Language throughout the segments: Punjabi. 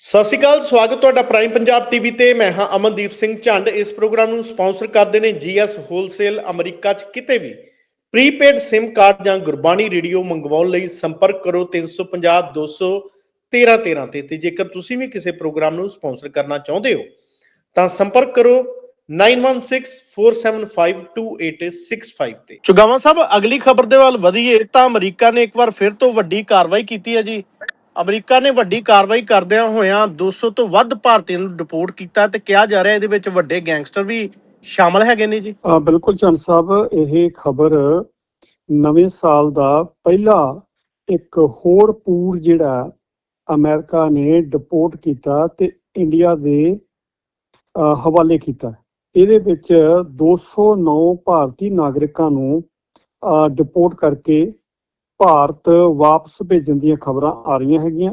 ਸਤਿ ਸ਼੍ਰੀ ਅਕਾਲ, ਸਵਾਗਤ ਤੁਹਾਡਾ ਪ੍ਰਾਈਮ ਪੰਜਾਬ ਟੀਵੀ ਤੇ। ਮੈਂ ਹਾਂ ਅਮਨਦੀਪ ਸਿੰਘ ਝੰਡ। ਇਸ ਪ੍ਰੋਗਰਾਮ ਨੂੰ ਸਪਾਂਸਰ ਕਰਦੇ ਨੇ ਜੀਐਸ ਹੋਲਸੇਲ ਅਮਰੀਕਾ 'ਚ ਕਿਤੇ ਵੀ। ਪ੍ਰੀਪੇਡ SIM ਕਾਰਡ ਜਾਂ ਗੁਰਬਾਣੀ ਰੇਡੀਓ ਮੰਗਵਾਉਣ ਲਈ ਸੰਪਰਕ ਕਰੋ 350 200 13 13 ਤੇ। ਤੇ ਜੇਕਰ ਤੁਸੀਂ ਵੀ ਕਿਸੇ ਪ੍ਰੋਗਰਾਮ ਨੂੰ ਸਪਾਂਸਰ ਕਰਨਾ ਚਾਹੁੰਦੇ ਹੋ, ਤਾਂ ਸੰਪਰਕ ਕਰੋ 9164752865 ਤੇ। ਚੁਗਾਵਾ ਸਾਹਿਬ, ਅਗਲੀ ਖਬਰ ਦੇ ਵੱਲ ਵਧੀਏ ਤਾਂ ਅਮਰੀਕਾ ਨੇ ਇੱਕ ਵਾਰ ਫਿਰ ਤੋਂ ਵੱਡੀ ਕਾਰਵਾਈ ਕੀਤੀ ਹੈ ਜੀ। ਅਮਰੀਕਾ ਨੇ ਵੱਡੀ ਕਾਰਵਾਈ ਕਰਦਿਆਂ ਹੋਇਆਂ 200 ਤੋਂ ਵੱਧ ਭਾਰਤੀਆਂ ਨੂੰ ਡਿਪੋਰਟ ਕੀਤਾ ਤੇ ਕਿਹਾ ਜਾ ਰਿਹਾ ਇਹਦੇ ਵਿੱਚ ਵੱਡੇ ਗੈਂਗਸਟਰ ਵੀ ਸ਼ਾਮਲ ਹੈਗੇ ਨੇ ਜੀ। ਬਿਲਕੁਲ ਚੰਦ ਸਾਹਿਬ ਇਹ ਖਬਰ ਨਵੇਂ ਸਾਲ ਦਾ ਪਹਿਲਾ ਇੱਕ ਹੋਰ ਪੂਰ ਜਿਹੜਾ ਅਮਰੀਕਾ ਨੇ ਡਿਪੋਰਟ ਕੀਤਾ ਤੇ ਇੰਡੀਆ ਦੇ ਹਵਾਲੇ ਕੀਤਾ। ਇਹਦੇ ਵਿੱਚ 209 ਭਾਰਤੀ ਨਾਗਰਿਕਾਂ ਨੂੰ ਅ, ਡਿਪੋਰਟ ਕਰਕੇ ਭਾਰਤ ਵਾਪਸ ਭੇਜਣ ਦੀਆਂ ਖਬਰਾਂ ਆ ਰਹੀਆਂ ਹੈਗੀਆਂ।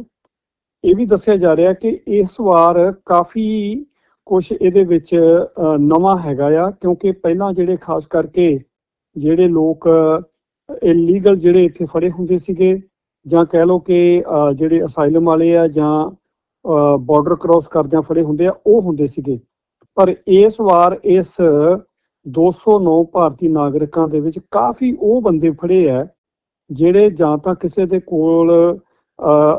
ਇਹ ਵੀ ਦੱਸਿਆ ਜਾ ਰਿਹਾ ਕਿ ਇਸ ਵਾਰ ਕਾਫੀ ਕੁਝ ਇਹਦੇ ਵਿੱਚ ਨਵਾਂ ਹੈਗਾ ਆ, ਕਿਉਂਕਿ ਪਹਿਲਾਂ ਜਿਹੜੇ ਖਾਸ ਕਰਕੇ ਜਿਹੜੇ ਲੋਕ ਇਲੀਗਲ ਜਿਹੜੇ ਇੱਥੇ ਫੜੇ ਹੁੰਦੇ ਸੀਗੇ, ਜਾਂ ਕਹਿ ਲਓ ਕਿ ਜਿਹੜੇ ਅਸਾਈਲਮ ਵਾਲੇ ਆ ਜਾਂ ਬਾਰਡਰ ਕ੍ਰਾਸ ਕਰਦਿਆਂ ਫੜੇ ਹੁੰਦੇ ਆ, ਉਹ ਹੁੰਦੇ ਸੀਗੇ। ਪਰ ਇਸ ਵਾਰ ਇਸ 209 ਭਾਰਤੀ ਨਾਗਰਿਕਾਂ ਦੇ ਵਿੱਚ ਕਾਫੀ ਉਹ ਬੰਦੇ ਫੜੇ ਆ ਜਿਹੜੇ ਜਾਂ ਤਾਂ ਕਿਸੇ ਦੇ ਕੋਲ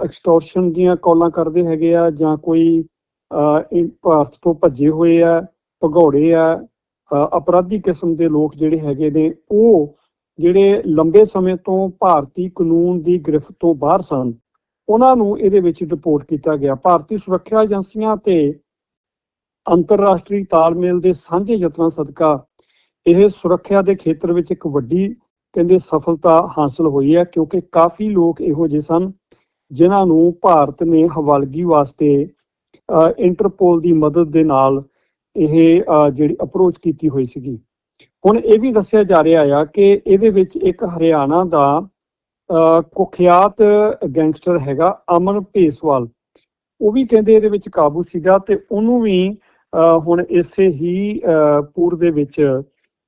ਐਕਸਟੋਰਸ਼ਨ ਦੀਆਂ ਕਾਲਾਂ ਕਰਦੇ ਹੈਗੇ ਆ ਜਾਂ ਕੋਈ ਭਾਰਤ ਤੋਂ ਭੱਜੇ ਹੋਏ ਆ, ਭਗੌੜੇ ਆ ਅਪਰਾਧੀ ਕਿਸਮ ਦੇ ਲੋਕ ਜਿਹੜੇ ਹੈਗੇ ਨੇ, ਉਹ ਜਿਹੜੇ ਲੰਬੇ ਸਮੇਂ ਤੋਂ ਭਾਰਤੀ ਕਾਨੂੰਨ ਦੀ ਗ੍ਰਿਫਤ ਤੋਂ ਬਾਹਰ ਸਨ, ਉਹਨਾਂ ਨੂੰ ਇਹਦੇ ਵਿੱਚ ਰਿਪੋਰਟ ਕੀਤਾ ਗਿਆ। ਭਾਰਤੀ ਸੁਰੱਖਿਆ ਏਜੰਸੀਆਂ ਤੇ ਅੰਤਰਰਾਸ਼ਟਰੀ ਤਾਲਮੇਲ ਦੇ ਸਾਂਝੇ ਯਤਨਾਂ ਸਦਕਾ ਇਹ ਸੁਰੱਖਿਆ ਦੇ ਖੇਤਰ ਵਿੱਚ ਇੱਕ ਵੱਡੀ ਕਹਿੰਦੇ ਸਫਲਤਾ ਹਾਸਲ ਹੋਈ ਹੈ ਕਿਉਂਕਿ ਕਾਫੀ ਲੋਕ ਇਹੋ ਜਿਹੇ ਸਨ ਜਿਨ੍ਹਾਂ ਨੂੰ ਭਾਰਤ ਨੇ ਹਵਾਲਗੀ ਵਾਸਤੇ ਇੰਟਰਪੋਲ ਦੀ ਮਦਦ ਦੇ ਨਾਲ ਇਹ ਜਿਹੜੀ ਅਪਰੋਚ ਕੀਤੀ ਹੋਈ ਸੀਗੀ। ਹੁਣ ਇਹ ਵੀ ਦੱਸਿਆ ਜਾ ਰਿਹਾ ਆ ਕਿ ਇਹਦੇ ਵਿੱਚ ਇੱਕ ਹਰਿਆਣਾ ਦਾ ਅ, ਕੁਖਿਆਤ ਗੈਂਗਸਟਰ ਹੈਗਾ ਅਮਨ ਭੇਸਵਾਲ। ਉਹ ਵੀ ਕਹਿੰਦੇ ਇਹਦੇ ਵਿੱਚ ਕਾਬੂ ਸੀਗਾ ਤੇ ਉਹਨੂੰ ਵੀ ਅ, ਹੁਣ ਇਸੇ ਹੀ ਅ, ਪੂਰ ਦੇ ਵਿੱਚ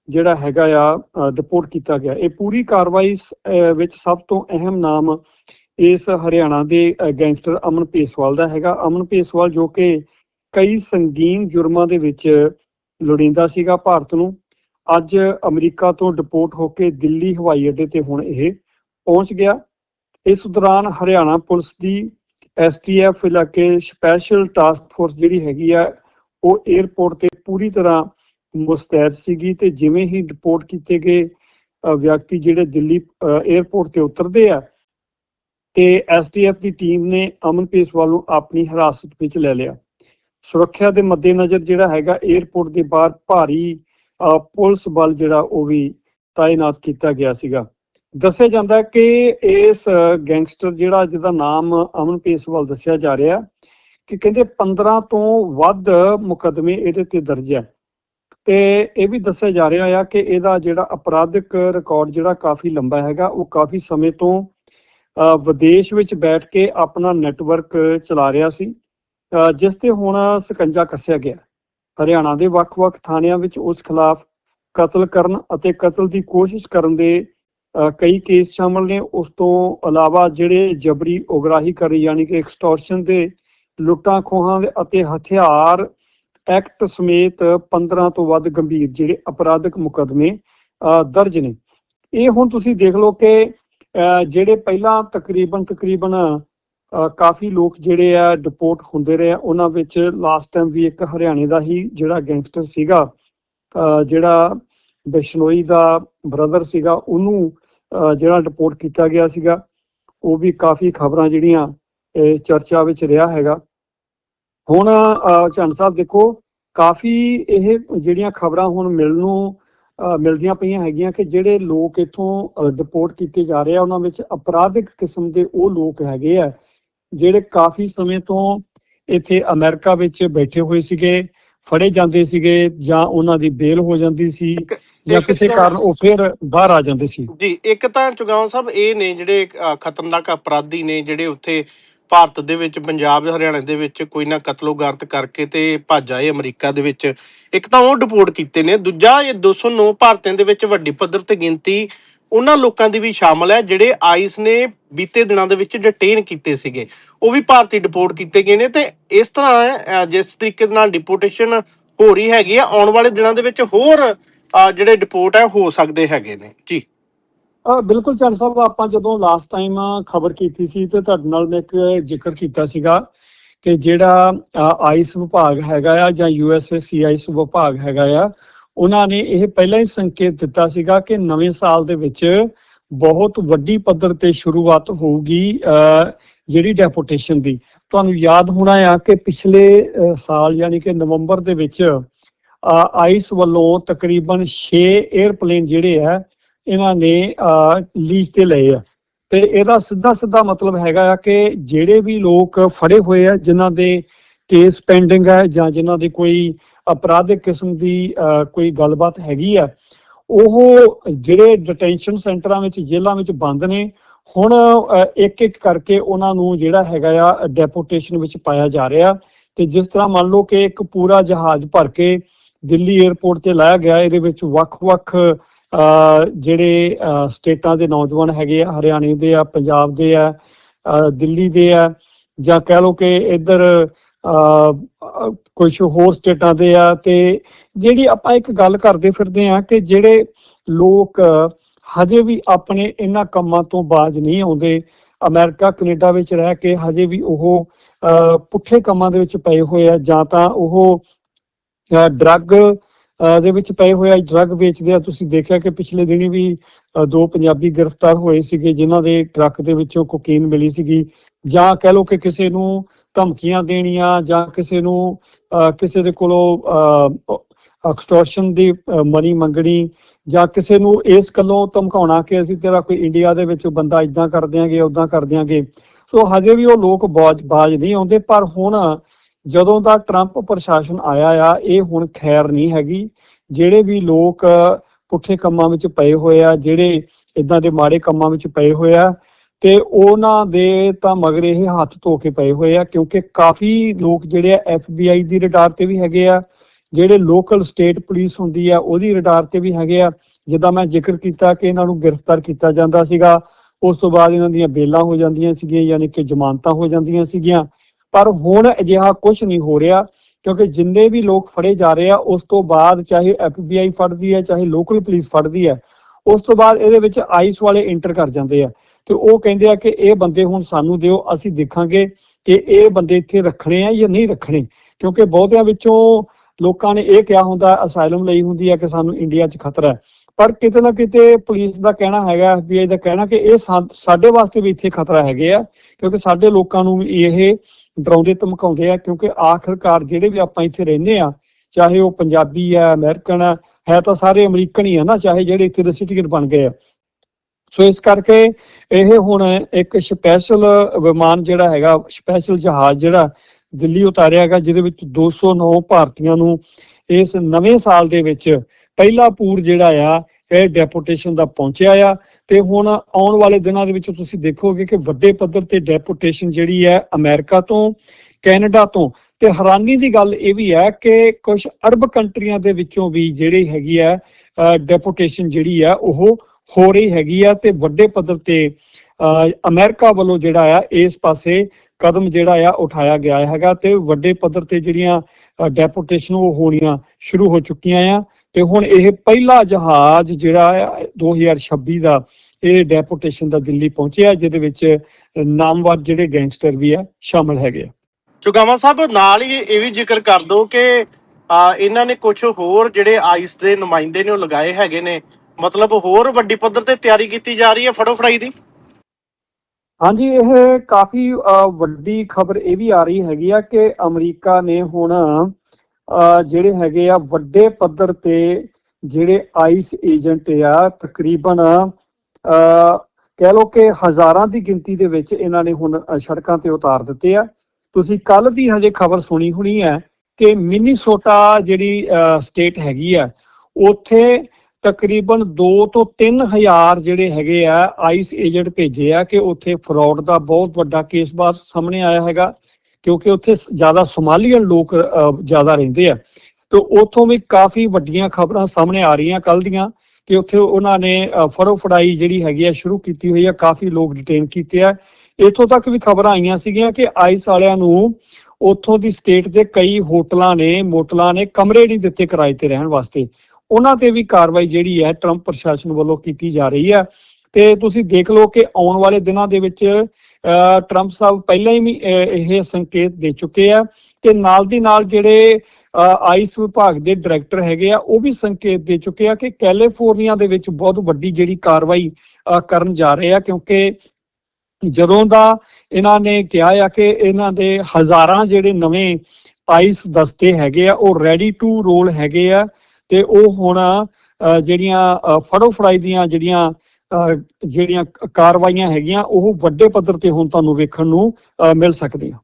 ਜਿਹੜਾ ਹੈਗਾ ਆ ਰਿਪੋਰਟ ਕੀਤਾ ਗਿਆ। ਇਹ ਪੂਰੀ ਕਾਰਵਾਈ ਵਿੱਚ ਸਭ ਤੋਂ ਅਹਿਮ ਨਾਮ ਇਸ ਹਰਿਆਣਾ ਦੇ ਗੈਂਗਸਟਰ ਅਮਨ ਪੇਸਵਾਲ ਦਾ ਹੈਗਾ। ਅਮਨ ਪੇਸਵਾਲ ਜੋ ਕਿ ਕਈ ਸੰਗੀਨ ਜੁਰਮਾਂ ਦੇ ਵਿੱਚ ਲੋੜੀਂਦਾ ਸੀਗਾ ਭਾਰਤ ਨੂੰ। ਅੱਜ ਅਮਰੀਕਾ ਤੋਂ ਡਿਪੋਰਟ ਹੋ ਕੇ ਦਿੱਲੀ, ਹਵਾਈ ਅੱਡੇ ਤੇ ਹੁਣ ਇਹ ਪਹੁੰਚ ਗਿਆ। ਇਸ ਦੌਰਾਨ ਹਰਿਆਣਾ ਪੁਲਿਸ ਦੀ ਐਸਟੀਐਫ ਇਲਾਕੇ ਸਪੈਸ਼ਲ ਟਾਸਕ ਫੋਰਸ ਜਿਹੜੀ ਹੈਗੀ ਆ, ਉਹ 에ਅਰਪੋਰਟ ਤੇ ਪੂਰੀ ਤਰ੍ਹਾਂ ਮੁਸਤੈਦ ਸੀਗੀ ਤੇ ਜਿਵੇਂ ਹੀ ਡਿਪੋਰਟ ਕੀਤੇ ਗਏ ਵਿਅਕਤੀ ਜਿਹੜੇ ਦਿੱਲੀ 에ਅਰਪੋਰਟ ਤੇ ਉਤਰਦੇ ਆ ਤੇ ਐਸਟੀਐਫ ਦੀ ਟੀਮ ਨੇ ਅਮਨ ਪੇਸਵਾਲ ਆਪਣੀ ਹਿਰਾਸਤ ਵਿੱਚ ਲੈ ਲਿਆ। ਸੁਰੱਖਿਆ ਦੇ ਮੱਦੇਨਜ਼ਰ ਜਿਹੜਾ ਹੈਗਾ 에ਅਰਪੋਰਟ ਦੇ ਬਾਹਰ ਭਾਰੀ ਅ, ਪੁਲਿਸ ਬਲ ਜਿਹੜਾ ਉਹ ਵੀ ਤਾਇਨਾਤ ਕੀਤਾ ਗਿਆ ਸੀਗਾ। ਦੱਸਿਆ ਜਾਂਦਾ ਕਿ ਇਸ ਗੈਂਗਸਟਰ ਜਿਹੜਾ ਜਿਹਦਾ ਨਾਮ ਅਮਨ ਪੇਸਵਾਲ ਦੱਸਿਆ ਜਾ ਰਿਹਾ ਕਿ ਕਹਿੰਦੇ 15 ਤੋਂ ਵੱਧ ਮੁਕੱਦਮੇ ਇਹਦੇ ਤੇ ਦਰਜ ਹੈ ਤੇ ਇਹ ਵੀ ਦੱਸਿਆ ਜਾ ਰਿਹਾ ਆ ਕਿ ਇਹਦਾ ਜਿਹੜਾ ਅਪਰਾਧਿਕ ਰਿਕਾਰਡ ਜਿਹੜਾ ਕਾਫੀ ਲੰਬਾ ਹੈਗਾ ਉਹ ਕਾਫੀ ਸਮੇਂ ਤੋਂ ਵਿਦੇਸ਼ ਵਿੱਚ ਬੈਠ ਕੇ ਆਪਣਾ ਨੈਟਵਰਕ ਚਲਾ ਰਿਹਾ ਸੀ। ਜਿਸ ਤੇ ਹੁਣ ਸਕੰਜਾ ਕੱਸਿਆ ਗਿਆ। ਹਰਿਆਣਾ ਦੇ ਵੱਖ-ਵੱਖ ਥਾਣਿਆਂ ਵਿੱਚ ਉਸ ਖਿਲਾਫ ਕਤਲ ਕਰਨ ਅਤੇ ਕਤਲ ਦੀ ਕੋਸ਼ਿਸ਼ ਕਰਨ ਦੇ ਅ, ਕਈ ਕੇਸ ਸ਼ਾਮਲ ਨੇ। ਉਸ ਤੋਂ ਇਲਾਵਾ ਜਿਹੜੇ ਜਬਰੀ ਉਗਰਾਹੀ ਕਰੀ ਯਾਨੀ ਕਿ ਐਕਸਟੋਰਸ਼ਨ ਦੇ ਲੁੱਟਾਂ ਖੋਹਾਂ ਅਤੇ ਹਥਿਆਰ ਐਕਟ ਸਮੇਤ 15 ਤੋਂ ਵੱਧ ਗੰਭੀਰ ਜਿਹੜੇ ਅਪਰਾਧਿਕ ਮੁਕੱਦਮੇ ਦਰਜ ਨੇ। ਇਹ ਹੁਣ ਤੁਸੀਂ ਦੇਖ ਲਓ ਕਿ ਜਿਹੜੇ ਪਹਿਲਾਂ ਤਕਰੀਬਨ ਤਕਰੀਬਨ ਕਾਫੀ ਲੋਕ ਜਿਹੜੇ ਆ ਡਿਪੋਰਟ ਹੁੰਦੇ ਰਹੇ ਆ, ਉਹਨਾਂ ਵਿੱਚ ਲਾਸਟ ਟਾਈਮ ਵੀ ਇੱਕ ਹਰਿਆਣੇ ਦਾ ਹੀ ਜਿਹੜਾ ਗੈਂਗਸਟਰ ਸੀਗਾ ਅ, ਜਿਹੜਾ ਬਿਸ਼ਨੋਈ ਦਾ ਬ੍ਰਦਰ ਸੀਗਾ ਉਹਨੂੰ ਅ, ਜਿਹੜਾ ਡਿਪੋਰਟ ਕੀਤਾ ਗਿਆ ਸੀਗਾ। ਉਹ ਵੀ ਕਾਫੀ ਖਬਰਾਂ ਜਿਹੜੀਆਂ ਚਰਚਾ ਵਿੱਚ ਰਿਹਾ ਹੈਗਾ। ਹੁਣ ਚੰਦ ਸਾਹਿਬ ਦੇਖੋ ਕਾਫੀ ਇਹ ਜਿਹੜੀਆਂ ਖਬਰਾਂ ਹੁਣ ਮਿਲਣ ਨੂੰ ਮਿਲਦੀਆਂ ਪਈਆਂ ਹੈਗੀਆਂ ਕਿ ਜਿਹੜੇ ਲੋਕ ਇਥੋਂ ਡਿਪੋਰਟ ਕੀਤੇ ਜਾ ਰਹੇ ਆ ਉਹਨਾਂ ਵਿੱਚ ਅਪਰਾਧਿਕ ਕਿਸਮ ਦੇ ਉਹ ਲੋਕ ਹੈਗੇ ਆ ਜਿਹੜੇ ਕਾਫੀ ਸਮੇਂ ਤੋਂ ਇੱਥੇ ਅਮਰੀਕਾ ਵਿੱਚ ਬੈਠੇ ਹੋਏ ਸੀਗੇ ਫੜੇ ਜਾਂਦੇ ਸੀਗੇ ਜਾਂ ਉਹਨਾਂ ਦੀ ਬੇਲ ਹੋ ਜਾਂਦੀ ਸੀ ਜਾਂ ਕਿਸੇ ਕਾਰਨ ਉਹ ਫਿਰ ਬਾਹਰ ਆ ਜਾਂਦੇ ਸੀ। ਜੀ ਇੱਕ ਤਾਂ ਚੁਗਾਉਂ ਸਾਹਿਬ ਇਹ ਨੇ ਜਿਹੜੇ ਖਤਰਨਾਕ ਅਪਰਾਧੀ ਨੇ ਜਿਹੜੇ ਉੱਥੇ ਭਾਰਤ ਦੇ ਵਿੱਚ, ਪੰਜਾਬ, ਹਰਿਆਣਾ ਦੇ ਵਿੱਚ ਕੋਈ ਨਾ ਕਤਲੋਗਾਰਤ ਕਰਕੇ ਤੇ ਭੱਜ ਆਏ ਅਮਰੀਕਾ ਦੇ ਵਿੱਚ। ਇੱਕ ਤਾਂ ਉਹ ਡਿਪੋਰਟ ਕੀਤੇ ਨੇ, ਦੂਜਾ ਇਹ 209 ਭਾਰਤੀਆਂ ਦੇ ਵਿੱਚ ਵੱਡੀ ਪੱਧਰ ਤੇ ਗਿਣਤੀ ਉਹਨਾਂ ਲੋਕਾਂ ਦੀ ਵੀ ਸ਼ਾਮਲ ਹੈ, ਜਿਹੜੇ ਆਈਸ ਨੇ ਬੀਤੇ ਦਿਨਾਂ ਦੇ ਵਿੱਚ ਡਿਟੇਨ ਕੀਤੇ ਸੀਗੇ। ਉਹ ਵੀ ਭਾਰਤੀ ਡਿਪੋਰਟ ਕੀਤੇ ਗਏ ਨੇ ਤੇ ਇਸ ਤਰ੍ਹਾਂ ਜਿਸ ਤਰੀਕੇ ਦੇ ਨਾਲ ਡਿਪੋਰਟੇਸ਼ਨ ਹੋ ਰਹੀ ਹੈਗੀ ਆ, ਆਉਣ ਵਾਲੇ ਦਿਨਾਂ ਦੇ ਵਿੱਚ ਹੋਰ ਜਿਹੜੇ ਡਿਪੋਰਟ ਹੈ, ਹੋ ਸਕਦੇ ਹੈਗੇ ਨੇ। ਜੀ। ਬਿਲਕੁਲ ਚੰਦ ਸਾਹਿਬ ਆਪਾਂ ਜਦੋਂ ਲਾਸਟ ਟਾਈਮ ਖਬਰ ਕੀਤੀ ਸੀ ਤੇ ਤੁਹਾਡੇ ਨਾਲ ਮੈਂ ਇੱਕ ਜ਼ਿਕਰ ਕੀਤਾ ਸੀਗਾ ਕਿ ਜਿਹੜਾ ਆਈਸ ਵਿਭਾਗ ਹੈਗਾ ਆ ਜਾਂ ਯੂਐਸਏ ਆਈਸ ਵਿਭਾਗ ਹੈਗਾ ਆ ਉਹਨਾਂ ਨੇ ਇਹ ਪਹਿਲਾਂ ਹੀ ਸੰਕੇਤ ਦਿੱਤਾ ਸੀਗਾ ਕਿ ਨਵੇਂ ਸਾਲ ਦੇ ਵਿੱਚ ਬਹੁਤ ਵੱਡੀ ਪੱਧਰ ਤੇ ਸ਼ੁਰੂਆਤ ਹੋਊਗੀ ਅ, ਜਿਹੜੀ ਡੈਪੋਟੇਸ਼ਨ ਦੀ। ਤੁਹਾਨੂੰ ਯਾਦ ਹੋਣਾ ਆ ਕਿ ਪਿਛਲੇ ਸਾਲ ਯਾਨੀ ਕਿ ਨਵੰਬਰ ਦੇ ਵਿੱਚ ਆਈਸ ਵੱਲੋਂ ਤਕਰੀਬਨ 6 에ਅਰਪਲੇਨ ਜਿਹੜੇ ਆ ਇਹਨਾਂ ਨੇ ਲੀਜ਼ ਤੇ ਲਏ ਆ। ਤੇ ਇਹਦਾ ਸਿੱਧਾ ਸਿੱਧਾ ਮਤਲਬ ਹੈਗਾ ਆ ਕਿ ਜਿਹੜੇ ਵੀ ਲੋਕ ਫੜੇ ਹੋਏ ਆ, ਜਿਨ੍ਹਾਂ ਦੇ ਕੇਸ ਪੈਂਡਿੰਗ ਹੈ ਜਾਂ ਜਿਨ੍ਹਾਂ ਦੀ ਕੋਈ ਅਪਰਾਧਿਕ ਕਿਸਮ ਦੀ ਕੋਈ ਗੱਲਬਾਤ ਹੈਗੀ ਆ, ਉਹ ਜਿਹੜੇ ਡਿਟੈਂਸ਼ਨ ਸੈਂਟਰਾਂ ਵਿੱਚ, ਜੇਲ੍ਹਾਂ ਵਿੱਚ ਬੰਦ ਨੇ, ਹੁਣ ਇੱਕ ਇੱਕ ਕਰਕੇ ਉਹਨਾਂ ਨੂੰ ਜਿਹੜਾ ਹੈਗਾ ਆ ਡੈਪੋਟੇਸ਼ਨ ਵਿੱਚ ਪਾਇਆ ਜਾ ਰਿਹਾ। ਤੇ ਜਿਸ ਤਰ੍ਹਾਂ ਮੰਨ ਲਓ ਕਿ ਇੱਕ ਪੂਰਾ ਜਹਾਜ਼ ਭਰ ਕੇ ਦਿੱਲੀ 에ਅਰਪੋਰਟ ਤੇ ਲਾਇਆ ਗਿਆ। ਇਹਦੇ ਵਿੱਚ ਵੱਖ-ਵੱਖ ਜਿਹੜੇ ਸਟੇਟਾਂ ਦੇ ਨੌਜਵਾਨ ਹੈਗੇ ਆ, ਹਰਿਆਣੇ ਦੇ ਆ, ਪੰਜਾਬ ਦੇ ਆ ਦਿੱਲੀ ਦੇ ਆ, ਜਾਂ ਕਹਿ ਲਓ ਕਿ ਇੱਧਰ ਕੁਝ ਹੋਰ ਸਟੇਟਾਂ ਦੇ ਆ। ਤੇ ਜਿਹੜੀ ਆਪਾਂ ਇੱਕ ਗੱਲ ਕਰਦੇ ਫਿਰਦੇ ਆ ਕਿ ਜਿਹੜੇ ਲੋਕ ਹਜੇ ਵੀ ਆਪਣੇ ਇਹਨਾਂ ਕੰਮਾਂ ਤੋਂ ਬਾਜ ਨਹੀਂ ਆਉਂਦੇ, ਅਮਰੀਕਾ, ਕੈਨੇਡਾ ਵਿੱਚ ਰਹਿ ਕੇ ਹਜੇ ਵੀ ਉਹ, ਅਹ, ਪੁੱਠੇ ਕੰਮਾਂ ਦੇ ਵਿੱਚ ਪਏ ਹੋਏ ਆ, ਜਾਂ ਤਾਂ ਉਹ ਡਰੱਗ ਦੇ ਵਿੱਚ ਪਏ ਹੋਏ ਡਰੱਗ ਵੇਚਦੇ ਆ। ਤੁਸੀਂ ਦੇਖਿਆ ਕਿ ਪਿਛਲੇ ਦਿਨੀ ਵੀ ਦੋ ਪੰਜਾਬੀ ਗ੍ਰਿਫਤਾਰ ਹੋਏ ਸੀਗੇ, ਜਿਨ੍ਹਾਂ ਦੇ ਟਰੱਕ ਦੇ ਵਿੱਚੋਂ ਕੋਕੀਨ ਮਿਲੀ ਸੀਗੀ। ਜਾਂ ਕਹਿ ਲਓ ਕਿ ਕਿਸੇ ਨੂੰ ਧਮਕੀਆਂ ਦੇਣੀਆਂ, ਜਾਂ ਕਿਸੇ ਨੂੰ ਕਿਸੇ ਦੇ ਕੋਲੋਂ ਐਕਸਟੋਰਸ਼ਨ ਦੀ ਮਨੀ ਮੰਗਣੀ, ਜਾਂ ਕਿਸੇ ਨੂੰ ਇਸ ਗੱਲੋਂ ਧਮਕਾਉਣਾ ਕਿ ਅਸੀਂ ਤੇਰਾ ਕੋਈ ਇੰਡੀਆ ਦੇ ਵਿੱਚ ਬੰਦਾ ਇਦਾਂ ਕਰ ਦਿਆਂਗੇ ਉਦਾਂ ਕਰ ਦਿਆਂਗੇ। ਸੋ ਹਜੇ ਵੀ ਉਹ ਲੋਕ ਬਾਜ ਬਾਜ ਨਹੀਂ ਆਉਂਦੇ, ਪਰ ਹੁਣ ਜਦੋਂ ਦਾ ਟਰੰਪ ਪ੍ਰਸ਼ਾਸਨ ਆਇਆ ਆ, ਇਹ ਹੁਣ ਖੈਰ ਨਹੀਂ ਹੈਗੀ। ਜਿਹੜੇ ਵੀ ਲੋਕ ਪੁੱਠੇ ਕੰਮਾਂ ਵਿੱਚ ਪਏ ਹੋਏ ਆ, ਜਿਹੜੇ ਇਦਾਂ ਦੇ ਮਾੜੇ ਕੰਮਾਂ ਵਿੱਚ ਪਏ ਹੋਏ ਆ, ਤੇ ਉਹਨਾਂ ਦੇ ਤਾਂ ਮਗਰ ਇਹ ਹੱਥ ਧੋ ਕੇ ਪਏ ਹੋਏ ਆ, ਕਿਉਂਕਿ ਕਾਫੀ ਲੋਕ ਜਿਹੜੇ ਆ ਐਫਬੀਆਈ ਦੀ ਰਡਾਰ ਤੇ ਵੀ ਹੈਗੇ ਆ, ਜਿਹੜੇ ਲੋਕਲ ਸਟੇਟ ਪੁਲਿਸ ਹੁੰਦੀ ਆ, ਉਹਦੀ ਰਡਾਰ ਤੇ ਵੀ ਹੈਗੇ ਆ। ਜਿੱਦਾਂ ਮੈਂ ਜ਼ਿਕਰ ਕੀਤਾ ਕਿ ਇਹਨਾਂ ਨੂੰ ਗ੍ਰਿਫਤਾਰ ਕੀਤਾ ਜਾਂਦਾ ਸੀਗਾ, ਉਸ ਤੋਂ ਬਾਅਦ ਇਹਨਾਂ ਦੀਆਂ ਬੇਲਾਂ ਹੋ ਜਾਂਦੀਆਂ ਸੀਗੀਆਂ, ਯਾਨੀ ਕਿ ਜ਼ਮਾਨਤਾਂ ਹੋ ਜਾਂਦੀਆਂ ਸੀਗੀਆਂ। ਪਰ ਹੁਣ ਅਜਿਹਾ ਕੁਝ ਨਹੀਂ ਹੋ ਰਿਹਾ, ਕਿਉਂਕਿ ਜਿੰਨੇ ਵੀ ਲੋਕ ਫੜੇ ਜਾ ਰਹੇ ਆ, ਉਸ ਤੋਂ ਬਾਅਦ ਚਾਹੇ ਐਫਬੀਆਈ ਫੜਦੀ ਹੈ, ਚਾਹੇ ਲੋਕਲ ਪੁਲਿਸ ਫੜਦੀ ਹੈ, ਉਸ ਤੋਂ ਬਾਅਦ ਇਹਦੇ ਵਿੱਚ ਆਈਸ ਵਾਲੇ ਇੰਟਰ ਕਰ ਜਾਂਦੇ ਆ। ਤੇ ਉਹ ਕਹਿੰਦੇ ਆ ਕਿ ਇਹ ਬੰਦੇ ਹੁਣ ਸਾਨੂੰ ਦਿਓ, ਅਸੀਂ ਦੇਖਾਂਗੇ ਕਿ ਇਹ ਬੰਦੇ ਇੱਥੇ ਰੱਖਣੇ ਆ ਜਾਂ ਨਹੀਂ ਰੱਖਣੇ। ਕਿਉਂਕਿ ਬਹੁਤਿਆਂ ਵਿੱਚੋਂ ਲੋਕਾਂ ਨੇ ਇਹ ਕਿਹਾ ਹੁੰਦਾ ਅਸਾਈਲਮ ਲਈ ਹੁੰਦੀ ਹੈ ਕਿ ਸਾਨੂੰ ਇੰਡੀਆ 'ਚ ਖਤਰਾ ਹੈ। ਪਰ ਕਿਤੇ ਨਾ ਕਿਤੇ ਪੁਲਿਸ ਦਾ ਕਹਿਣਾ ਹੈਗਾ ਐਫਬੀਆਈ ਦਾ ਕਹਿਣਾ ਕਿ ਇਹ ਸਾਡੇ ਵਾਸਤੇ ਵੀ ਇੱਥੇ ਖਤਰਾ ਹੈਗੇ ਆ, ਕਿਉਂਕਿ ਸਾਡੇ ਲੋਕਾਂ ਨੂੰ ਵੀ ਇਹ ਡਰਾਉਂਦੇ ਧਮਕਾਉਂਦੇ ਆ, ਕਿਉਂਕਿ ਆਖਰਕਾਰ ਜਿਹੜੇ ਵੀ ਆਪਾਂ ਇੱਥੇ ਰਹਿੰਦੇ ਆ, ਚਾਹੇ ਉਹ ਪੰਜਾਬੀ ਆ, ਅਮਰੀਕਨ ਆ, ਹੈ ਤਾਂ ਸਾਰੇ ਅਮਰੀਕਨ ਹੀ ਆ ਨਾ, ਚਾਹੇ ਜਿਹੜੇ ਇੱਥੇ ਦੇ ਸਿਟੀਜ਼ਨ ਬਣ ਗਏ ਆ। ਸੋ ਇਸ ਕਰਕੇ ਇਹ ਹੁਣ ਇੱਕ ਸਪੈਸ਼ਲ ਵਿਮਾਨ ਜਿਹੜਾ ਹੈਗਾ ਸਪੈਸ਼ਲ ਜਹਾਜ਼ ਜਿਹੜਾ ਦਿੱਲੀ ਉਤਾਰਿਆ ਹੈਗਾ, ਜਿਹਦੇ ਵਿੱਚ 209 ਭਾਰਤੀਆਂ ਨੂੰ ਇਸ ਨਵੇਂ ਸਾਲ ਦੇ ਵਿੱਚ ਪਹਿਲਾ ਪੂਰ ਜਿਹੜਾ ਆ ਇਹ ਡੈਪੂਟੇਸ਼ਨ ਦਾ ਪਹੁੰਚਿਆ ਆ ਤੇ ਹੁਣ ਆਉਣ ਵਾਲੇ ਦਿਨਾਂ ਦੇ ਵਿੱਚ ਤੁਸੀਂ ਦੇਖੋਗੇ ਕਿ ਵੱਡੇ ਪੱਧਰ ਤੇ ਡੈਪੂਟੇਸ਼ਨ ਜਿਹੜੀ ਹੈ ਅਮਰੀਕਾ ਤੋਂ ਕੈਨੇਡਾ ਤੋਂ ਤੇ ਹੈਰਾਨੀ ਦੀ ਗੱਲ ਇਹ ਵੀ ਹੈ ਕਿ ਕੁਝ ਅਰਬ ਕੰਟਰੀਆਂ ਦੇ ਵਿੱਚੋਂ ਵੀ ਜਿਹੜੀ ਹੈਗੀ ਆ ਡੈਪੂਟੇਸ਼ਨ ਜਿਹੜੀ ਆ ਉਹ ਹੋ ਰਹੀ ਹੈਗੀ ਆ ਤੇ ਵੱਡੇ ਪੱਧਰ ਤੇ ਅਹ, ਅਮਰੀਕਾ ਵੱਲੋਂ ਜਿਹੜਾ ਆ ਇਸ ਪਾਸੇ ਕਦਮ ਜਿਹੜਾ ਆ ਉਠਾਇਆ ਗਿਆ ਹੈਗਾ ਤੇ ਵੱਡੇ ਪੱਧਰ ਤੇ ਜਿਹੜੀਆਂ ਡੈਪੂਟੇਸ਼ਨ ਉਹ ਹੋਣੀਆਂ ਸ਼ੁਰੂ ਹੋ ਚੁੱਕੀਆਂ ਆ। ਤੇ ਹੁਣ ਇਹ ਪਹਿਲਾ ਜਹਾਜ਼ ਜਿਹੜਾ ਆ 2026 ਦਾ ਇਹ ਡੈਪੂਟੇਸ਼ਨ ਦਾ ਦਿੱਲੀ ਪਹੁੰਚਿਆ ਜਿਹਦੇ ਵਿੱਚ ਨਾਮਵਰ ਜਿਹੜੇ ਗੈਂਗਸਟਰ ਵੀ ਆ ਸ਼ਾਮਲ ਹੈਗੇ ਆ। ਚੁਗਾਵਾ ਸਾਹਿਬ ਨਾਲ ਹੀ ਇਹ ਵੀ ਜ਼ਿਕਰ ਕਰ ਦੋ ਕਿ ਇਹਨਾਂ ਨੇ ਕੁਝ ਹੋਰ ਜਿਹੜੇ ਆਈਸ ਦੇ ਨੁਮਾਇੰਦੇ ਨੇ ਉਹ ਲਗਾਏ ਹੈਗੇ ਨੇ। ਮਤਲਬ ਹੋਰ ਵੱਡੀ ਪੱਧਰ ਤੇ ਤਿਆਰੀ ਕੀਤੀ ਜਾ ਰਹੀ ਹੈ ਫੜੋ ਫੜਾਈ ਦੀ। ਹਾਂਜੀ ਇਹ ਕਾਫੀ ਵੱਡੀ ਖਬਰ ਇਹ ਵੀ ਆ ਰਹੀ ਹੈਗੀ ਆ ਕਿ ਅਮਰੀਕਾ ਨੇ ਹੁਣ ਜਿਹੜੇ ਹੈਗੇ ਆ ਵੱਡੇ ਪੱਧਰ ਤੇ ਜਿਹੜੇ ਆਈਸ ਏਜੰਟ ਆ, ਤਕਰੀਬਨ ਕਹਿ ਲਓ ਕਿ ਹਜ਼ਾਰਾਂ ਦੀ ਗਿਣਤੀ ਦੇ ਵਿੱਚ ਇਹਨਾਂ ਨੇ ਹੁਣ ਸੜਕਾਂ ਤੇ ਉਤਾਰ ਦਿੱਤੇ ਆ। ਤੁਸੀਂ ਕੱਲ ਦੀ ਹਜੇ ਖਬਰ ਸੁਣੀ ਹੋਣੀ ਹੈ ਕਿ ਮਿਨੀਸੋਟਾ ਜਿਹੜੀ ਸਟੇਟ ਹੈਗੀ ਆ, ਉੱਥੇ ਤਕਰੀਬਨ 2 ਤੋਂ 3000 ਜਿਹੜੇ ਹੈਗੇ ਆ ਆਈਸ ਏਜੰਟ ਭੇਜੇ ਆ ਕਿ ਉੱਥੇ ਫਰਾਡ ਦਾ ਬਹੁਤ ਵੱਡਾ ਕੇਸ ਬਾਹਰ ਸਾਹਮਣੇ ਆਇਆ ਹੈਗਾ। ਕਿਉਂਕਿ ਉੱਥੇ ਸ- ਜ਼ਿਆਦਾ ਸੋਮਾਲੀਅਨ ਲੋਕ ਜ਼ਿਆਦਾ ਰਹਿੰਦੇ ਆ। ਤੇ ਉੱਥੋਂ ਵੀ ਕਾਫੀ ਵੱਡੀਆਂ ਖਬਰਾਂ ਸਾਹਮਣੇ ਆ ਰਹੀਆਂ ਕੱਲ ਦੀਆਂ ਕਿ ਉੱਥੇ ਉਹਨਾਂ ਨੇ ਫੜੋ ਫੜਾਈ ਜਿਹੜੀ ਹੈਗੀ ਆ, ਸ਼ੁਰੂ ਕੀਤੀ ਹੋਈ ਆ, ਕਾਫੀ ਲੋਕ ਡਿਟੇਨ ਕੀਤੇ ਆ। ਇੱਥੋਂ ਤੱਕ ਵੀ ਖਬਰਾਂ ਆਈਆਂ ਸੀਗੀਆਂ ਕਿ ਆਈਸ ਵਾਲਿਆਂ ਨੂੰ ਉੱਥੋਂ ਦੀ ਸਟੇਟ ਦੇ ਕਈ ਹੋਟਲਾਂ ਨੇ, ਮੋਟਲਾਂ ਨੇ ਕਮਰੇ ਨਹੀਂ ਦਿੱਤੇ ਕਿਰਾਏ ਤੇ ਰਹਿਣ ਵਾਸਤੇ। ਉਹਨਾਂ ਤੇ ਵੀ ਕਾਰਵਾਈ ਜਿਹੜੀ ਹੈ ਟਰੰਪ ਪ੍ਰਸ਼ਾਸਨ ਵੱਲੋਂ ਕੀਤੀ ਜਾ ਰਹੀ ਹੈ ਤੇ ਤੁਸੀਂ ਦੇਖ ਲਓ ਕਿ ਆਉਣ ਵਾਲੇ ਦਿਨਾਂ ਦੇ ਵਿੱਚ ਟਰੰਪ ਸਾਹਿਬ ਪਹਿਲਾਂ ਹੀ ਇਹ ਸੰਕੇਤ ਦੇ ਚੁੱਕੇ ਆ ਕਿ ਨਾਲ ਦੀ ਨਾਲ ਜਿਹੜੇ ਆਈਸ ਵਿਭਾਗ ਦੇ ਡਾਇਰੈਕਟਰ ਹੈਗੇ ਆ ਉਹ ਵੀ ਸੰਕੇਤ ਦੇ ਚੁੱਕੇ ਆ ਕਿ ਕੈਲੀਫੋਰਨੀਆ ਦੇ ਵਿੱਚ ਬਹੁਤ ਵੱਡੀ ਜਿਹੜੀ ਕਾਰਵਾਈ ਕਰਨ ਜਾ ਰਹੇ ਆ ਕਿਉਂਕਿ ਜਦੋਂ ਦਾ ਇਹਨਾਂ ਨੇ ਕਿਹਾ ਆ ਕਿ ਇਹਨਾਂ ਦੇ ਹਜ਼ਾਰਾਂ ਜਿਹੜੇ ਨਵੇਂ ਆਈਸ ਦਸਤੇ ਹੈਗੇ ਆ ਉਹ ਰੈਡੀ ਟੂ ਰੋਲ ਹੈਗੇ ਆ ਤੇ ਉਹ ਹੁਣ ਅ, ਜਿਹੜੀਆਂ ਫੜੋ ਫੜਾਈ ਦੀਆਂ ਜਿਹੜੀਆਂ ਜਿਹੜੀਆਂ ਕਾਰਵਾਈਆਂ ਹੈਗੀਆਂ ਉਹ ਵੱਡੇ ਪੱਧਰ ਤੇ ਹੁਣ ਤੁਹਾਨੂੰ ਵੇਖਣ ਨੂੰ ਅ, ਮਿਲ ਸਕਦੀਆਂ।